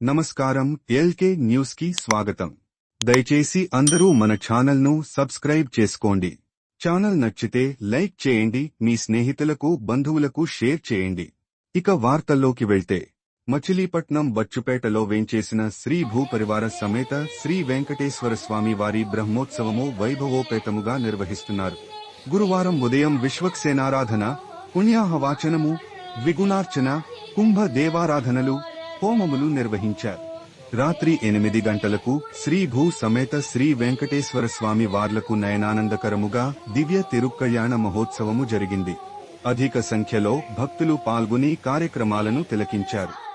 నమస్కారం ఎల్కే న్యూస్కి స్వాగతం. దయచేసి అందరూ మన ఛానల్ను సబ్స్క్రైబ్ చేసుకోండి. ఛానల్ నచ్చితే లైక్ చేయండి మీ స్నేహితులకు బంధువులకు షేర్ చేయండి. ఇక వార్తల్లోకి వెళ్తే మచిలీపట్నం బచ్చుపేటలో వేంచేసిన శ్రీ భూపరివార సమేత శ్రీ వెంకటేశ్వర స్వామి వారి బ్రహ్మోత్సవము వైభవోపేతముగా నిర్వహిస్తున్నారు. గురువారం ఉదయం విశ్వక్సేనారాధన పుణ్యాహవాచనము ద్విగుణార్చన కుంభ దేవారాధనలు హోమములు నిర్వహించారు. రాత్రి ఎనిమిది గంటలకు శ్రీ భూ సమేత శ్రీ వెంకటేశ్వర స్వామి వార్లకు నయనానందకరముగా దివ్య తిరుక్కళ్యాణ మహోత్సవము జరిగింది. అధిక సంఖ్యలో భక్తులు పాల్గొని కార్యక్రమాలను తిలకించారు.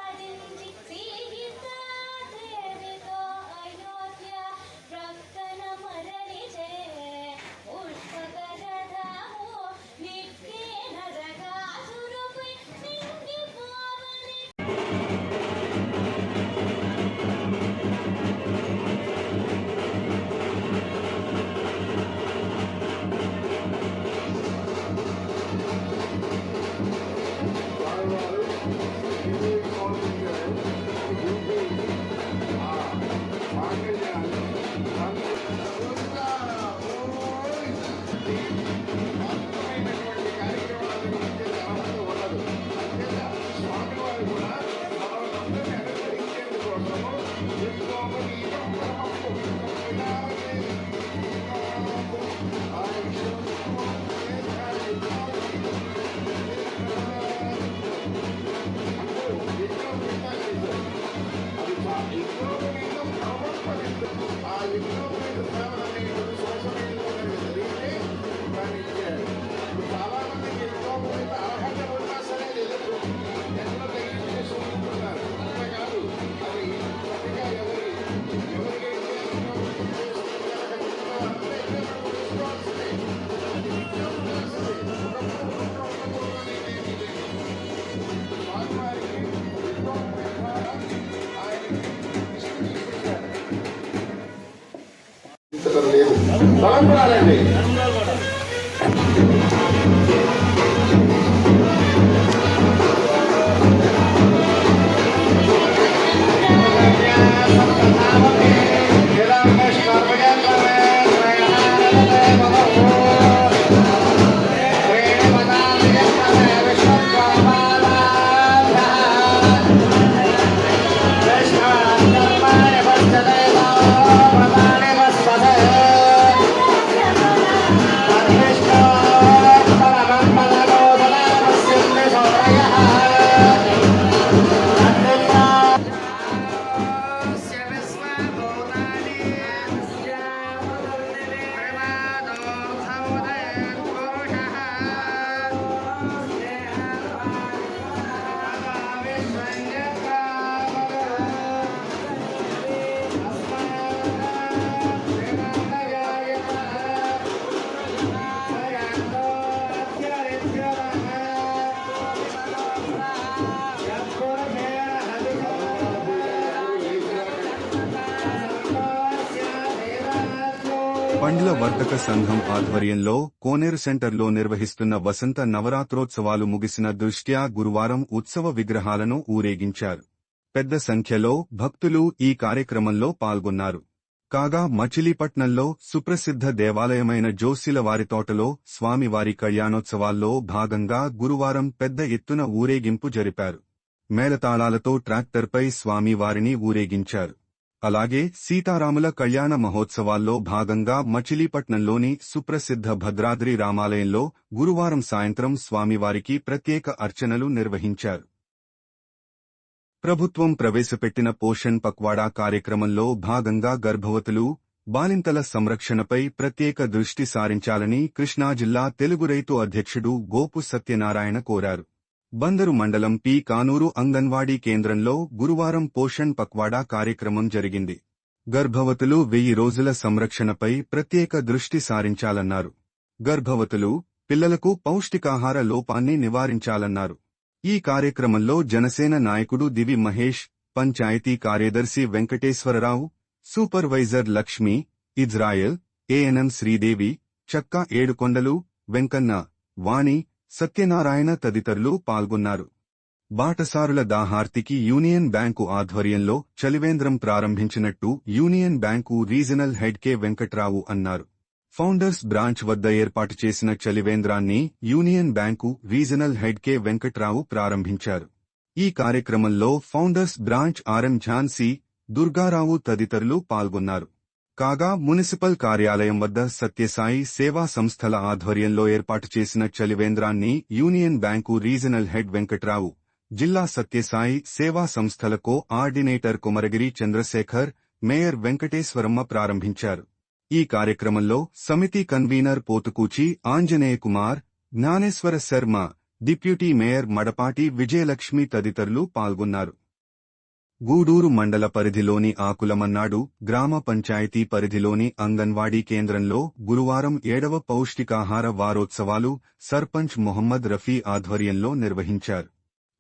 లేదు తలంపురాలండి పండ్ల వర్తక సంఘం ఆధ్వర్యంలో కోనేరు సెంటర్లో నిర్వహిస్తున్న వసంత నవరాత్రోత్సవాలు ముగిసిన దృష్ట్యా గురువారం ఉత్సవ విగ్రహాలను ఊరేగించారు. పెద్ద సంఖ్యలో భక్తులు ఈ కార్యక్రమంలో పాల్గొన్నారు. కాగా మచిలీపట్నంలో సుప్రసిద్ధ దేవాలయమైన జోసిలవారి తోటలో స్వామివారి కళ్యాణోత్సవాల్లో భాగంగా గురువారం పెద్ద ఎత్తున ఊరేగింపు జరిపారు. మేళతాళాలతో ట్రాక్టర్పై స్వామివారిని ఊరేగించారు. అలాగే సీతారాముల కళ్యాణ మహోత్సవాల్లో భాగంగా మచిలీపట్నంలోని సుప్రసిద్ధ భద్రాద్రి రామాలయంలో గురువారం సాయంత్రం స్వామివారికి ప్రత్యేక అర్చనలు నిర్వహించారు. ప్రభుత్వం ప్రవేశపెట్టిన పోషణ్ పక్వాడా కార్యక్రమంలో భాగంగా గర్భవతులు బాలింతల సంరక్షణపై ప్రత్యేక దృష్టి సారించాలని కృష్ణా జిల్లా తెలుగు రైతు అధ్యక్షుడు గోపు సత్యనారాయణ కోరారు. బందరు మండలం పి. కానూరు అంగన్వాడీ కేంద్రంలో గురువారం పోషణ్ పక్వాడా కార్యక్రమం జరిగింది. గర్భవతులు వెయ్యి రోజుల సంరక్షణపై ప్రత్యేక దృష్టి సారించాలన్నారు. గర్భవతులు పిల్లలకు పౌష్టికాహార లోపాన్ని నివారించాలన్నారు. ఈ కార్యక్రమంలో జనసేన నాయకుడు దివి మహేష్ పంచాయతీ కార్యదర్శి Venkateswararao supervisor Lakshmi Israel ANM Sridevi Chakka Yedukondalu Venkanna వాణి సత్యనారాయణ తదితరులు పాల్గొన్నారు. బాటసారుల దాహార్తికి యూనియన్ బ్యాంకు ఆధ్వర్యంలో చలివేంద్రం ప్రారంభించినట్టు union bank regional head K Venkatrao అన్నారు. ఫౌండర్స్ బ్రాంచ్ వద్ద ఏర్పాటు చేసిన చలివేంద్రాన్ని union bank regional head K Venkatrao ప్రారంభించారు. ఈ కార్యక్రమంలో founders branch RM Jhansi Durgarao తదితరులు పాల్గొన్నారు. కాగా మున్సిపల్ కార్యాలయం వద్ద సత్యసాయి సేవా సంస్థల ఆధ్వర్యంలో ఏర్పాటు చేసిన చలివేంద్రాన్ని union bank regional head Venkatrao జిల్లా సత్యసాయి సేవా సంస్థల coordinator Kumaragiri Chandrasekhar mayor Venkateswaramma ప్రారంభించారు. ఈ కార్యక్రమంలో సమితి convener Pothukuchi Anjaneya Kumar Jnaneswara Sharma deputy mayor Madapati Vijayalakshmi తదితరులు పాల్గొన్నారు. గూడూరు మండల పరిధిలోని ఆకులమన్నాడు గ్రామ పంచాయతీ పరిధిలోని అంగన్వాడీ కేంద్రంలో గురువారం ఏడవ పౌష్టికాహార వారోత్సవాలు సర్పంచ్ మొహమ్మద్ రఫీ ఆధ్వర్యంలో నిర్వహించారు.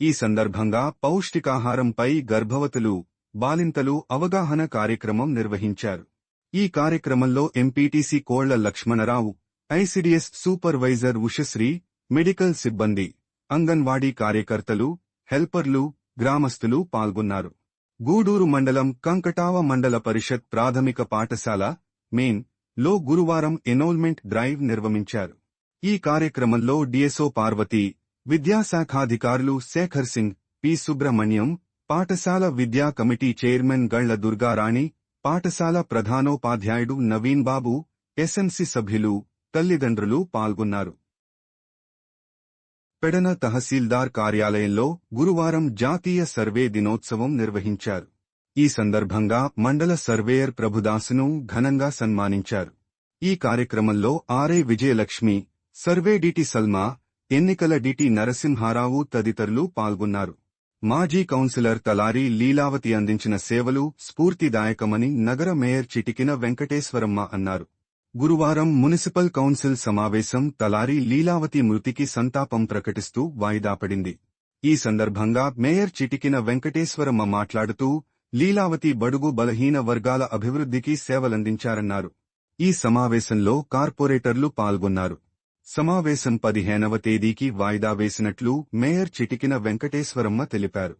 ఈ సందర్భంగా పౌష్టికాహారంపై గర్భవతులు బాలింతలు అవగాహన కార్యక్రమం నిర్వహించారు. ఈ కార్యక్రమంలో MPTC Kolla Lakshmanarao ICDS supervisor Ushasri medical సిబ్బంది అంగన్వాడీ కార్యకర్తలు హెల్పర్లు గ్రామస్తులు పాల్గొన్నారు. గూడూరు మండలం కంకటావ మండల పరిషత్ ప్రాథమిక పాఠశాల మెయిన్లో గురువారం ఎనోల్మెంట్ డ్రైవ్ నిర్వహించారు ఈ కార్యక్రమంలో డిఎస్ఓ పార్వతి విద్యాశాఖాధికారులు శేఖర్ సింగ్ పి. సుబ్రహ్మణ్యం పాఠశాల విద్యా కమిటీ చైర్మన్ గళ్ళ దుర్గారాణి పాఠశాల ప్రధానోపాధ్యాయుడు నవీన్ బాబు ఎస్ఎంసి సభ్యులు తల్లిదండ్రులు పాల్గొన్నారు. పెడన తహసీల్దార్ కార్యాలయంలో గురువారం జాతీయ సర్వే దినోత్సవం నిర్వహించారు. ఈ సందర్భంగా మండల సర్వేయర్ ప్రభుదాసును ఘనంగా సన్మానించారు. ఈ కార్యక్రమంలో RA Vijayalakshmi survey DT Salma ఎన్నికల డిటి నరసింహారావు తదితరులు పాల్గొన్నారు. మాజీ కౌన్సిలర్ తలారి లీలావతి అందించిన సేవలు స్ఫూర్తిదాయకమని నగర మేయర్ చిటికిన వెంకటేశ్వరమ్మ అన్నారు. గురువారం మున్సిపల్ కౌన్సిల్ సమావేశం తలారి లీలావతి మృతికి సంతాపం ప్రకటిస్తూ వాయిదా పడింది. ఈ సందర్భంగా మేయర్ చిటికిన వెంకటేశ్వరమ్మ మాట్లాడుతూ లీలావతి బడుగు బలహీన వర్గాల అభివృద్ధికి సేవలందించారన్నారు. ఈ సమావేశంలో కార్పొరేటర్లు పాల్గొన్నారు. సమావేశం పదిహేనవ తేదీకి వాయిదా వేసినట్లు మేయర్ చిటికిన వెంకటేశ్వరమ్మ తెలిపారు.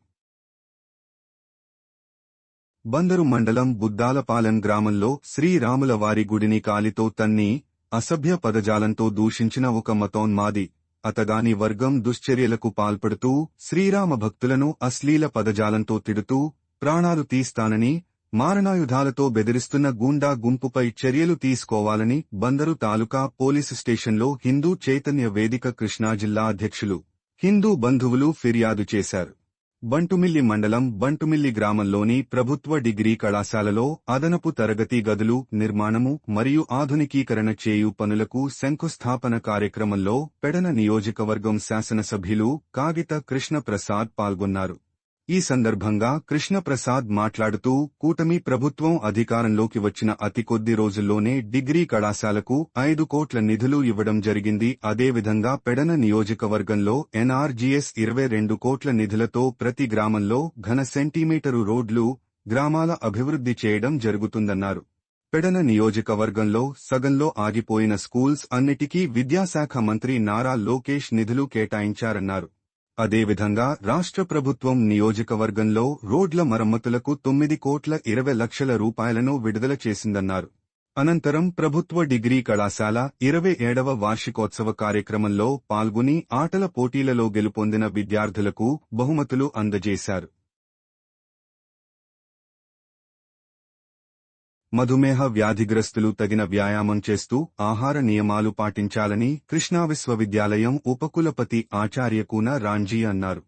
బందరు మండలం బుద్దాలపాలెం గ్రామంలో శ్రీరాముల వారి గుడిని కాలితో తన్ని అసభ్య పదజాలంతో దూషించిన ఒక మతోన్మాది అతగాని వర్గం దుశ్చర్యలకు పాల్పడుతూ శ్రీరామ భక్తులను అశ్లీల పదజాలంతో తిడుతూ ప్రాణాలు తీస్తానని మారణాయుధాలతో బెదిరిస్తున్న గూండా గుంపుపై చర్యలు తీసుకోవాలని బందరు తాలూకా పోలీసు స్టేషన్లో హిందూ చైతన్య వేదిక కృష్ణా జిల్లా అధ్యక్షులు హిందూ బంధువులు ఫిర్యాదు చేశారు. బంటుమిల్లి మండలం బంటుమిల్లి గ్రామంలోని ప్రభుత్వ డిగ్రీ కళాశాలలో అదనపు తరగతి గదులు నిర్మాణము మరియు ఆధునికీకరణ చేయు పనులకు శంకుస్థాపన కార్యక్రమంలో పెడన నియోజకవర్గం శాసనసభ్యులు కాగిత కృష్ణప్రసాద్ పాల్గొన్నారు. ఈ సందర్భంగా కృష్ణప్రసాద్ మాట్లాడుతూ కూటమి ప్రభుత్వం అధికారంలోకి వచ్చిన అతి కొద్ది రోజుల్లోనే డిగ్రీ కళాశాలకు ఐదు కోట్ల నిధులు ఇవ్వడం జరిగింది. అదేవిధంగా పెడన నియోజకవర్గంలో ఎన్ఆర్జీఎస్ ఇరవై రెండు కోట్ల నిధులతో ప్రతి గ్రామంలో ఘన సెంటీమీటరు రోడ్లు గ్రామాల అభివృద్ధి చేయడం జరుగుతుందన్నారు. పెడన నియోజకవర్గంలో సగంలో ఆగిపోయిన స్కూల్స్ అన్నిటికీ విద్యాశాఖ మంత్రి నారా లోకేష్ నిధులు కేటాయించారన్నారు. అదేవిధంగా రాష్ట్ర ప్రభుత్వం నియోజకవర్గంలో రోడ్ల మరమ్మతులకు తొమ్మిది కోట్ల ఇరవై లక్షల రూపాయలను విడుదల చేసిందన్నారు. అనంతరం ప్రభుత్వ డిగ్రీ కళాశాల ఇరవై ఏడవ వార్షికోత్సవ కార్యక్రమంలో పాల్గొని ఆటల పోటీలలో గెలుపొందిన విద్యార్థులకు బహుమతులు అందజేశారు. మధుమేహ వ్యాధిగ్రస్తులు తగిన వ్యాయామం చేస్తూ ఆహార నియమాలు పాటించాలని కృష్ణా విశ్వవిద్యాలయం ఉపకులపతి ఆచార్య కూన రాంజీ అన్నారు.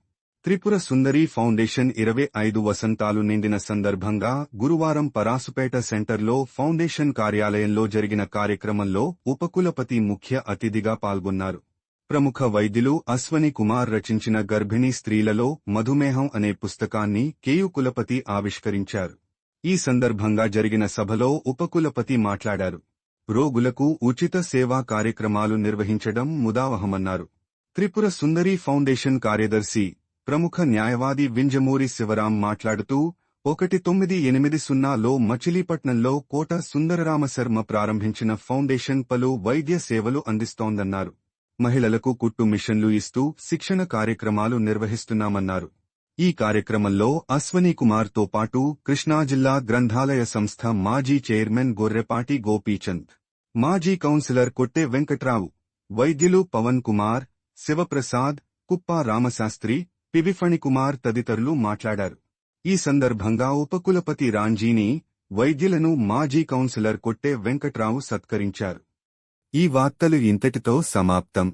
త్రిపుర సుందరి ఫౌండేషన్ ఇరవై ఐదు వసంతాలు నిండిన సందర్భంగా గురువారం పరాసుపేట సెంటర్లో ఫౌండేషన్ కార్యాలయంలో జరిగిన కార్యక్రమంలో ఉపకులపతి ముఖ్య అతిథిగా పాల్గొన్నారు. ప్రముఖ వైద్యులు అశ్వని కుమార్ రచించిన గర్భిణీ స్త్రీలలో మధుమేహం అనే పుస్తకాన్ని కేయు కులపతి ఆవిష్కరించారు. ఈ సందర్భంగా జరిగిన సభలో ఉపకులపతి మాట్లాడారు. రోగులకు ఉచిత సేవా కార్యక్రమాలు నిర్వహించడం ముదావహమన్నారు. త్రిపుర సుందరి ఫౌండేషన్ కార్యదర్శి ప్రముఖ న్యాయవాది వింజమూరి శివరాం మాట్లాడుతూ ఒకటి తొమ్మిది ఎనిమిది సున్నాలో మచిలీపట్నంలో కోట సుందరరామశర్మ ప్రారంభించిన ఫౌండేషన్ పలు వైద్య సేవలు అందిస్తోందన్నారు. మహిళలకు కుట్టు మిషన్లు ఇస్తూ శిక్షణ కార్యక్రమాలు నిర్వహిస్తున్నామన్నారు. ఈ కార్యక్రమంలో అశ్వనీ కుమార్తో పాటు కృష్ణా జిల్లా గ్రంథాలయ సంస్థ మాజీ చైర్మన్ గొర్రెపాటి గోపీచంద్ మాజీ కౌన్సిలర్ కొట్టె వెంకట్రావు వైద్యులు పవన్ కుమార్ శివప్రసాద్ కుప్పా రామశాస్త్రి పివిఫణికుమార్ తదితరులు మాట్లాడారు. ఈ సందర్భంగా ఉపకులపతి రాంజీని వైద్యులను మాజీ కౌన్సిలర్ కొట్టె వెంకట్రావు సత్కరించారు. ఈ వార్తలు ఇంతటితో సమాప్తం.